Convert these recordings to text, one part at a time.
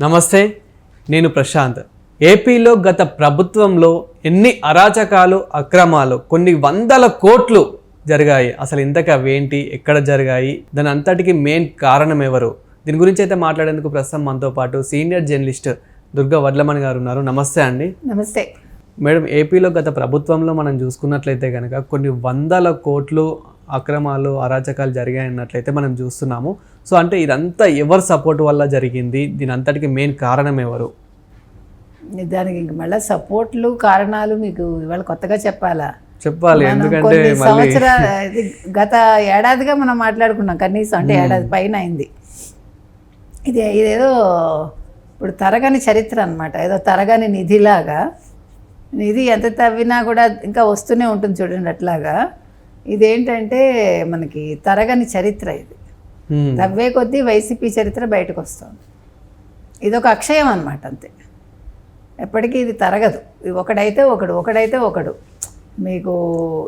నమస్తే నేను ప్రశాంత్. ఏపీలో గత ప్రభుత్వంలో ఎన్ని అరాచకాలు అక్రమాలు కొన్ని వందల కోట్లు జరిగాయి. అసలు ఇంతకు అవేంటి ఎక్కడ జరిగాయి దాని అంతటికి మెయిన్ కారణం ఎవరు? దీని గురించి అయితే మాట్లాడేందుకు ప్రస్తుతం మనతో పాటు సీనియర్ జర్నలిస్ట్ దుర్గా వడ్లమణి గారు ఉన్నారు. నమస్తే అండి. నమస్తే. మేడం ఏపీలో గత ప్రభుత్వంలో మనం చూసుకున్నట్లయితే కనుక కొన్ని వందల కోట్లు అక్రమాలు అరాచకాలు జరిగాయి అన్నట్లయితే మనం చూస్తున్నాము. సో అంటే ఇదంతా ఎవరి సపోర్ట్ వల్ల జరిగింది? దీని అంతటికి మెయిన్ కారణం ఎవరు? దానికి ఇంక మళ్ళీ సపోర్ట్లు కారణాలు మీకు ఇవాళ కొత్తగా చెప్పాలా? చెప్పాలి ఎందుకంటే సంవత్సరాలు గత ఏడాదిగా మనం మాట్లాడుకున్నాం కనీసం అంటే ఏడాది పైన అయింది. ఇది ఇదేదో ఇప్పుడు తరగని చరిత్ర అన్నమాట. ఏదో తరగని నిధిలాగా నిధి ఎంత తవ్వినా కూడా ఇంకా వస్తూనే ఉంటుంది చూడండి అట్లాగా. ఇదేంటంటే మనకి తరగని చరిత్ర ఇది. తవ్వే కొద్దీ వైసీపీ చరిత్ర బయటకు వస్తుంది. ఇది ఒక అక్షయం అన్నమాట అంతే. ఎప్పటికీ ఇది తరగదు. ఒకడైతే ఒకడు ఒకడైతే ఒకడు. మీకు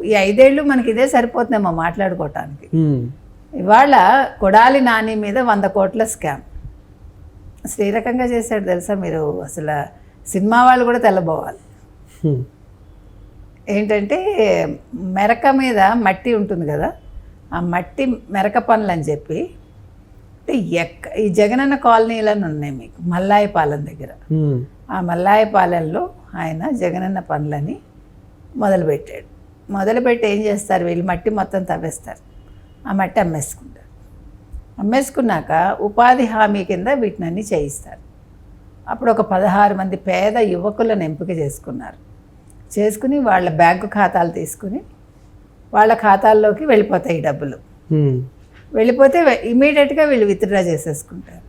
ఈ ఐదేళ్ళు మనకి ఇదే సరిపోతుందేమో మాట్లాడుకోవటానికి. హ్మ్. ఇవాళ కొడాలి నాని మీద వంద కోట్ల స్కామ్. అసలు ఏ రకంగా చేశాడు తెలుసా మీరు? అసలు సినిమా వాళ్ళు కూడా తెల్లబోవాలి. హ్మ్. ఏంటంటే మెరక మీద మట్టి ఉంటుంది కదా? ఆ మట్టి మెరక పనులు అని చెప్పి అంటే ఎక్క ఈ జగనన్న కాలనీలను ఉన్నాయి మీకు మల్లాయపాలెం దగ్గర. ఆ మల్లాయపాలెంలో ఆయన జగనన్న పనులని మొదలుపెట్టాడు. మొదలుపెట్టి ఏం చేస్తారు వీళ్ళు? మట్టి మొత్తం తవ్వేస్తారు. ఆ మట్టి అమ్మేసుకుంటారు. అమ్మేసుకున్నాక ఉపాధి హామీ కింద వీటినన్నీ చేయిస్తారు. అప్పుడు ఒక పదహారు మంది పేద యువకులను ఎంపిక చేసుకున్నారు. చేసుకుని వాళ్ళ బ్యాంకు ఖాతాలు తీసుకుని వాళ్ళ ఖాతాల్లోకి వెళ్ళిపోతాయి డబ్బులు. వెళ్ళిపోతే ఇమీడియట్గా వీళ్ళు విత్డ్రా చేసేసుకుంటారు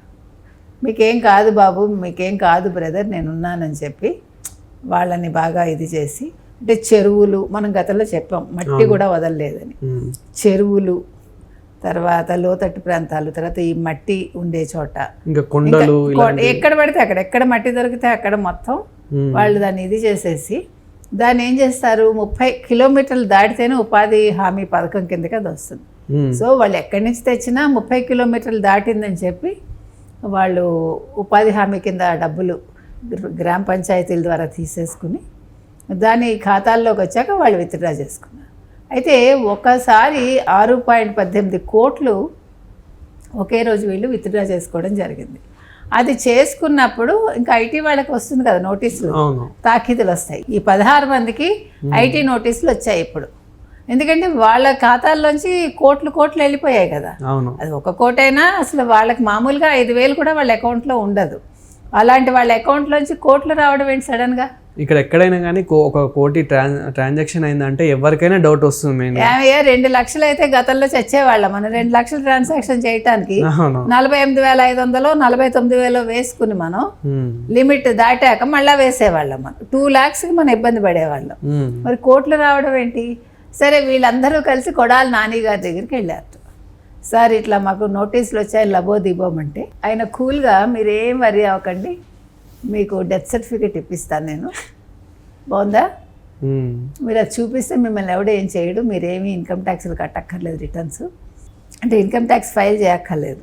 మీకేం కాదు బాబు మీకేం కాదు బ్రదర్ నేను ఉన్నానని చెప్పి వాళ్ళని బాగా ఇది చేసి అంటే చెరువులు మనం గతంలో చెప్పాం మట్టి కూడా వదలలేదని. చెరువులు తర్వాత లోతట్టు ప్రాంతాలు తర్వాత ఈ మట్టి ఉండే చోట కొండలు ఎక్కడ పడితే అక్కడ ఎక్కడ మట్టి దొరికితే అక్కడ మొత్తం. వాళ్ళు దాన్ని ఇది చేసేసి దాన్ని ఏం చేస్తారు? ముప్పై కిలోమీటర్లు దాటితేనే ఉపాధి హామీ పథకం కిందకి అది వస్తుంది. సో వాళ్ళు ఎక్కడి నుంచి తెచ్చినా ముప్పై కిలోమీటర్లు దాటిందని చెప్పి వాళ్ళు ఉపాధి హామీ కింద డబ్బులు గ్ర- గ్రామ పంచాయతీల ద్వారా తీసేసుకుని దాని ఖాతాల్లోకి వచ్చాక వాళ్ళు విత్డ్రా చేసుకున్నారు. అయితే ఒకసారి ఆరు పాయింట్ పద్దెనిమిది కోట్లు ఒకే రోజు వీళ్ళు విత్డ్రా చేసుకోవడం జరిగింది. అది చేసుకున్నప్పుడు ఇంకా ఐటీ వాళ్ళకి వస్తుంది కదా నోటీసులు. తాకీదులు వస్తాయి. ఈ పదహారు మందికి ఐటీ నోటీసులు వచ్చాయి ఇప్పుడు. ఎందుకంటే వాళ్ళ ఖాతాల్లోంచి కోట్లు కోట్లు వెళ్ళిపోయాయి కదా. అది ఒక కోటైనా అసలు వాళ్ళకి మామూలుగా ఐదు వేలు కూడా వాళ్ళ అకౌంట్లో ఉండదు. అలాంటి వాళ్ళ అకౌంట్లోంచి కోట్లు రావడం ఏంటి సడన్గా? ఇక్కడ ఎక్కడైనా కానీ కో- ఒక కోటి ట్రాన్ ట్రాన్సాక్షన్ అయిందంటే ఎవరికైనా డౌట్ వస్తుంది మెయిన్ రెండు లక్షలు అయితే గతంలో చచ్చేవాళ్ళం. మనం రెండు లక్షలు ట్రాన్సాక్షన్ చేయటానికి అవును. నలభై ఎనిమిది వేల ఐదు వందలు నలభై తొమ్మిది వేలు వేసుకుని మనం. లిమిట్ దాటాక మళ్ళీ వేసేవాళ్ళం మనం. టూ ల్యాక్స్కి మనం ఇబ్బంది పడేవాళ్ళం. మరి కోట్లు రావడం ఏంటి? సరే వీళ్ళందరూ కలిసి కొడాలి నాని గారి దగ్గరికి వెళ్ళారు. సార్ ఇట్లా మాకు నోటీసులు వచ్చాయి లబో దిబోమంటే ఆయన కూల్గా మీరు ఏం వరి అవ్వకండి. మీకు డెత్ సర్టిఫికేట్ ఇప్పిస్తాను నేను. బాగుందా? హ్మ్. మీరు అది చూపిస్తే మిమ్మల్ని ఎవడో ఏం చేయడు మీరేమీ ఇన్కమ్ ట్యాక్స్లు కట్టక్కర్లేదు రిటర్న్స్ అంటే ఇన్కమ్ ట్యాక్స్ ఫైల్ చేయక్కర్లేదు.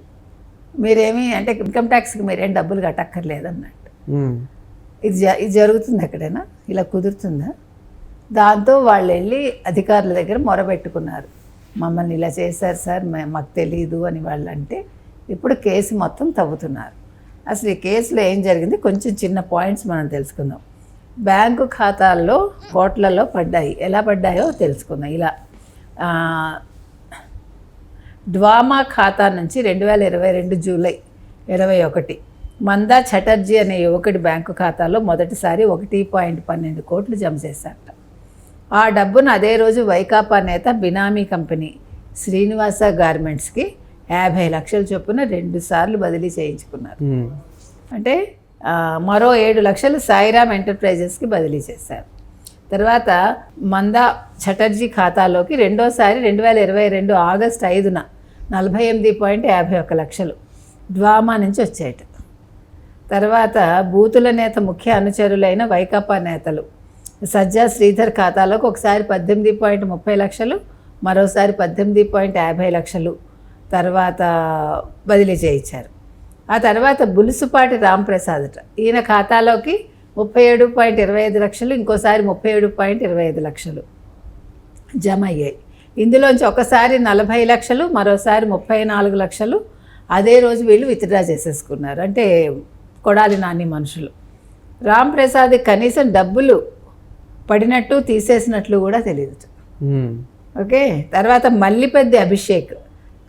మీరేమీ అంటే ఇన్కమ్ ట్యాక్స్కి మీరేం డబ్బులు కట్టక్కర్లేదు అన్నట్టు. హ్మ్. ఇది ఇది జరుగుతుంది ఎక్కడైనా? ఇలా కుదురుతుందా? దాంతో వాళ్ళు వెళ్ళి అధికారుల దగ్గర మొరబెట్టుకున్నారు. మమ్మల్ని ఇలా చేశారు సార్ మాకు తెలియదు అని వాళ్ళు అంటే ఇప్పుడు కేసు మొత్తం తవ్వుతున్నారు. అసలు ఈ కేసులో ఏం జరిగింది? కొంచెం చిన్న పాయింట్స్ మనం తెలుసుకుందాం. బ్యాంకు ఖాతాల్లో కోట్లలో పడ్డాయి. ఎలా పడ్డాయో తెలుసుకుందాం. ఇలా డ్వామా ఖాతా నుంచి రెండు వేల ఇరవై రెండు జూలై ఇరవై ఒకటి మందా చటర్జీ అనే యువకుడి బ్యాంకు ఖాతాలో మొదటిసారి ఒకటి పాయింట్ పన్నెండు కోట్లు జమ చేశారట. ఆ డబ్బును అదే రోజు వైకాపా నేత బినామీ కంపెనీ శ్రీనివాస గార్మెంట్స్కి యాభై లక్షల చొప్పున రెండు సార్లు బదిలీ చేయించుకున్నారు. అంటే మరో ఏడు లక్షలు సాయిరామ్ ఎంటర్ప్రైజెస్కి బదిలీ చేశారు. తర్వాత మందా చటర్జీ ఖాతాలోకి రెండోసారి రెండు వేల ఇరవై రెండు ఆగస్టు ఐదున నలభై ఎనిమిది పాయింట్ యాభై ఒక్క లక్షలు డ్వామా నుంచి వచ్చాయట. తర్వాత బూతుల నేత ముఖ్య అనుచరులైన వైకాపా నేతలు సజ్జా శ్రీధర్ ఖాతాలోకి ఒకసారి పద్దెనిమిది పాయింట్ ముప్పై లక్షలు మరోసారి పద్దెనిమిది పాయింట్ యాభై లక్షలు తర్వాత బదిలీ చేయించారు. ఆ తర్వాత బులుసుపాటి రాంప్రసాద్ ఈయన ఖాతాలోకి ముప్పై ఏడు పాయింట్ ఇరవై ఐదు లక్షలు ఇంకోసారి ముప్పై ఏడు పాయింట్ ఇరవై ఐదు లక్షలు జమ అయ్యాయి. ఇందులోంచి ఒకసారి నలభై లక్షలు మరోసారి ముప్పై నాలుగు లక్షలు. అదే రోజు వీళ్ళు విత్డ్రా చేసేసుకున్నారు. అంటే కొడాలి నాని మనుషులు. రామ్ ప్రసాద్ కనీసం డబ్బులు పడినట్టు తీసేసినట్లు కూడా తెలియదు. ఓకే? తర్వాత మల్లిపెద్ది అభిషేక్.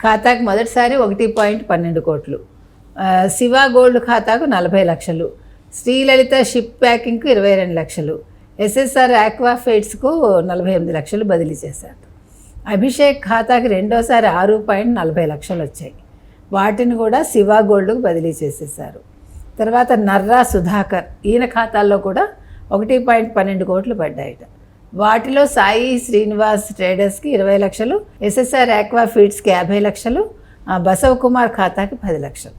ఖాతాకు మొదటిసారి ఒకటి పాయింట్ పన్నెండు కోట్లు. శివ గోల్డ్ ఖాతాకు నలభై లక్షలు. శ్రీలలిత షిప్ ప్యాకింగ్కు ఇరవై రెండు లక్షలు. ఎస్ఎస్ఆర్ ఆక్వాఫేట్స్కు నలభై ఎనిమిది లక్షలు బదిలీ చేశారు. అభిషేక్ ఖాతాకి రెండోసారి ఆరు పాయింట్ నలభై లక్షలు వచ్చాయి. వాటిని కూడా శివ గోల్డ్కు బదిలీ చేసేసారు తర్వాత నర్రా సుధాకర్ ఈయన ఖాతాల్లో కూడా ఒకటి పాయింట్ పన్నెండు కోట్లు పడ్డాయట. వాటిలో సాయి శ్రీనివాస్ ట్రేడర్స్కి ఇరవై లక్షలు ఎస్ఎస్ఆర్ ఆక్వా ఫీడ్స్కి యాభై లక్షలు బసవ కుమార్ ఖాతాకి పది లక్షలు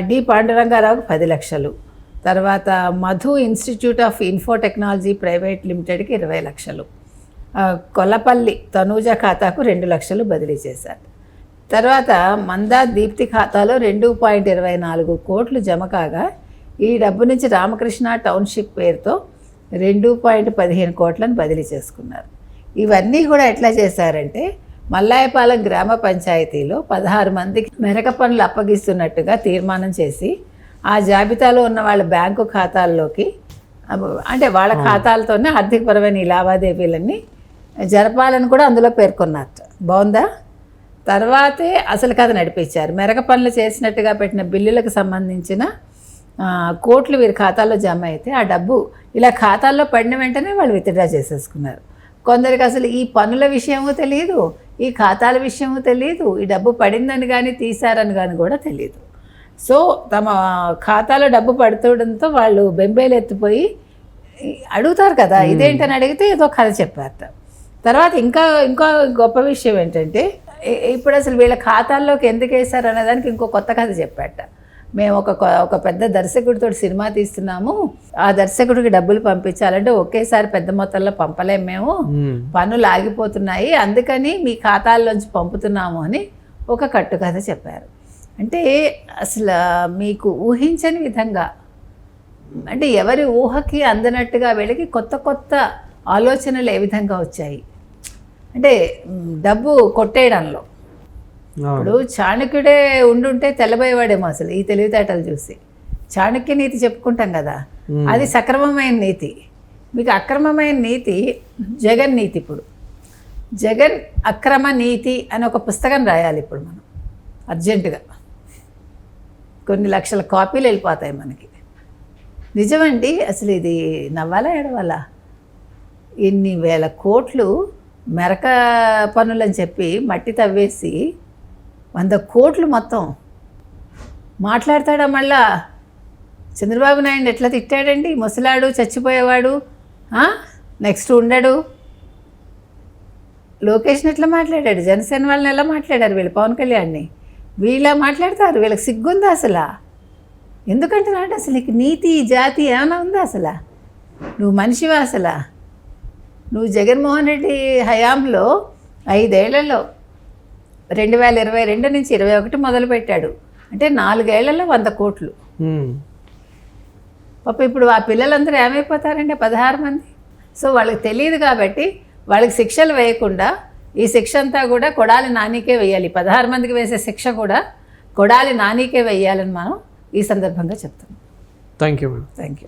డి పాండురంగారావుకి పది లక్షలు తర్వాత Madhu institute of info technology private లిమిటెడ్కి ఇరవై లక్షలు కొల్లపల్లి తనూజ ఖాతాకు రెండు లక్షలు బదిలీ చేశారు. తర్వాత మందా దీప్తి ఖాతాలో రెండు పాయింట్ ఇరవై నాలుగు కోట్లు జమ కాగా ఈ డబ్బు నుంచి రామకృష్ణ టౌన్షిప్ పేరుతో రెండు పాయింట్ పదిహేను కోట్లను బదిలీ చేసుకున్నారు. ఇవన్నీ కూడా ఎట్లా చేశారంటే మల్లాయపాలెం గ్రామ పంచాయతీలో పదహారు మందికి మెరక పనులు అప్పగిస్తున్నట్టుగా తీర్మానం చేసి ఆ జాబితాలో ఉన్న వాళ్ళ బ్యాంకు ఖాతాల్లోకి అంటే వాళ్ళ ఖాతాలతోనే ఆర్థికపరమైన ఈ లావాదేవీలన్నీ జరపాలని కూడా అందులో పేర్కొన్నారు బాగుందా? తర్వాతే అసలు కథ నడిపించారు. మెరక పనులు చేసినట్టుగా పెట్టిన బిల్లులకు సంబంధించిన కోట్లు వీరి ఖాతాలో జమ అయితే ఆ డబ్బు ఇలా ఖాతాల్లో పడిన వెంటనే వాళ్ళు విత్డ్రా చేసేసుకున్నారు. కొందరికి అసలు ఈ పనుల విషయము తెలియదు ఈ ఖాతాల విషయము తెలియదు ఈ డబ్బు పడిందని కానీ తీశారని కానీ కూడా తెలియదు సో తమ ఖాతాలో డబ్బు పడుతుండడంతో వాళ్ళు బెంబేలు ఎత్తిపోయి అడుగుతారు కదా ఇదేంటని అడిగితే ఏదో కథ చెప్పారట తర్వాత ఇంకా ఇంకో గొప్ప విషయం ఏంటంటే ఇప్పుడు అసలు వీళ్ళ ఖాతాల్లోకి ఎందుకు వేశారు అనేదానికి ఇంకో కొత్త కథ చెప్పాట మేము ఒక ఒక పెద్ద దర్శకుడితో సినిమా తీస్తున్నాము. ఆ దర్శకుడికి డబ్బులు పంపించాలంటే ఒకేసారి పెద్ద మొత్తంలో పంపలేము మేము. పనులు ఆగిపోతున్నాయి. అందుకని మీ ఖాతాల్లోంచి పంపుతున్నాము అని ఒక కట్టుకథ చెప్పారు. అంటే అసలు మీకు ఊహించని విధంగా అంటే ఎవరి ఊహకి అందనట్టుగా వీళ్ళకి కొత్త కొత్త ఆలోచనలు ఏ విధంగా వచ్చాయి? అంటే డబ్బు కొట్టేయడంలో. ఇప్పుడు చాణక్యుడే ఉండుంటే తెల్లబోయేవాడేమో అసలు ఈ తెలివితేటలు చూసి. చాణక్య నీతి చెప్పుకుంటాం కదా అది సక్రమమైన నీతి. మీకు అక్రమమైన నీతి జగన్ నీతి ఇప్పుడు. జగన్ అక్రమ నీతి అని ఒక పుస్తకం రాయాలి ఇప్పుడు మనం అర్జెంటుగా. కొన్ని లక్షల కాపీలు వెళ్ళిపోతాయి మనకి. నిజమండి అసలు ఇది నవ్వాలా ఏడవాలా? ఇన్ని వేల కోట్లు మెరక పనులని చెప్పి మట్టి తవ్వేసి వంద కోట్లు మొత్తం. మాట్లాడతాడా మళ్ళా? చంద్రబాబు నాయుడు ఎట్లా తిట్టాడండి? ముసలాడు చచ్చిపోయేవాడు నెక్స్ట్ ఉండడు. లోకేష్ని ఎట్లా మాట్లాడాడు? జనసేన వాళ్ళని ఎలా మాట్లాడారు వీళ్ళు? పవన్ కళ్యాణ్ని? వీళ్ళ మాట్లాడతారు? వీళ్ళకి సిగ్గుందా అసలు? ఎందుకంటే అసలు? నీకు నీతి జాతి ఏమైనా ఉందా అసలు? నువ్వు మనిషివా అసలు? నువ్వు జగన్మోహన్ రెడ్డి హయాంలో ఐదేళ్ళలో రెండు వేల ఇరవై రెండు నుంచి ఇరవై ఒకటి మొదలుపెట్టాడు. అంటే నాలుగేళ్ళలో వంద కోట్లు. పాప ఇప్పుడు ఆ పిల్లలందరూ ఏమైపోతారండి? పదహారు మంది. సో వాళ్ళకి తెలియదు కాబట్టి వాళ్ళకి శిక్షలు వేయకుండా ఈ శిక్ష అంతా కూడా కొడాలి నానికే వేయాలి. పదహారు మందికి వేసే శిక్ష కూడా కొడాలి నానికే వేయాలని మనం ఈ సందర్భంగా చెప్తాం thank you madam thank you